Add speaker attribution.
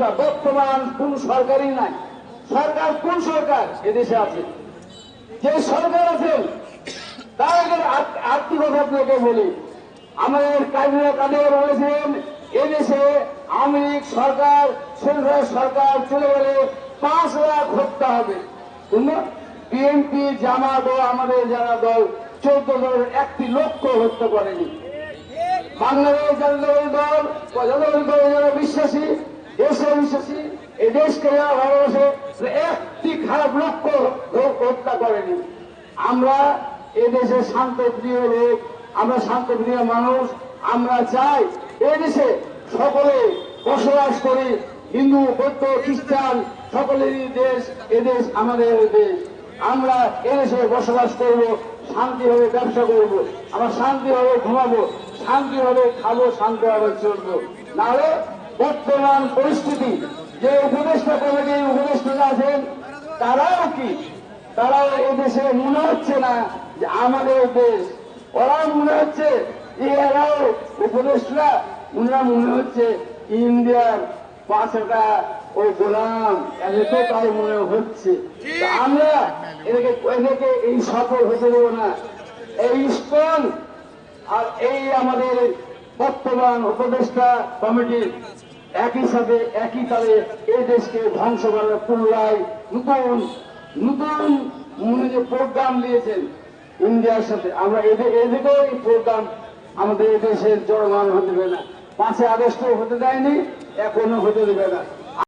Speaker 1: বর্তমান কোন সরকারই নাই। সরকার কোন সরকার এদেশে আছে? যে সরকার আছেন আত- আত্মীয়তা আপনাকে বলি, আমাদের কাজীরা কাদের বলেছেন, এদেশে লীগ সরকার, সেন্ট্রাল সরকার চলে গেলে পাঁচ লাখ হত্যা হবে। বিএনপি জামাত ও আমাদের যারা দল, চৌদ্দ দলের একটি লক্ষ হত্যা করেনি। বাংলাদেশ জাতীয় দল জাতীয় দল যারা বিশ্বাসী বিশ্বাসী এই দেশকে যারা ভালোবাসে একটি খারাপ লক্ষ্য লোক হত্যা করেনি। আমরা এই দেশের শান্তপ্রিয় লোক, আমরা শান্তপ্রিয় মানুষ, আমরা চাই এই দেশে সকলে বসবাস করি, হিন্দু, বৌদ্ধ, খ্রিস্টান, সকলেরই দেশ এদেশ আমাদের দেশ। আমরা এদেশে বসবাস করব, শান্তিভাবে ব্যবসা করব, আমরা শান্তিভাবে ঘুমাবো, শান্তিভাবে খাব, শান্তিভাবে চলবো। নাহলে বর্তমান পরিস্থিতি, যে উপদেষ্টা কমিটির উপদেষ্টা আছেন, তারাও কি? তারাও এদেশে মনে হচ্ছে না যে আমাদের দেশ? ওরা মনে হচ্ছে এরাও উপদেশরা উনারা মনে হচ্ছে ইন্ডিয়ার পাঁচটা ও গোলাম এদেরকে তাই মনে হচ্ছে। আমরা এদেরকে এদেরকে এই সফল হতে দেবো না। এই স্কন আর এই আমাদের বর্তমান উপদেষ্টা কমিটি একই সাথে একই তালে এই দেশকে ধ্বংস করার পুনরায় নতুন নতুন উনি যে প্রোগ্রাম দিয়েছেন ইন্ডিয়ার সাথে, আমরা এদের এদিকেও এই প্রোগ্রাম আমাদের দেশের জনগণ হতে দেবে না। পাঁচে আগস্টও হতে দেয়নি এখনও হতে দেবে না।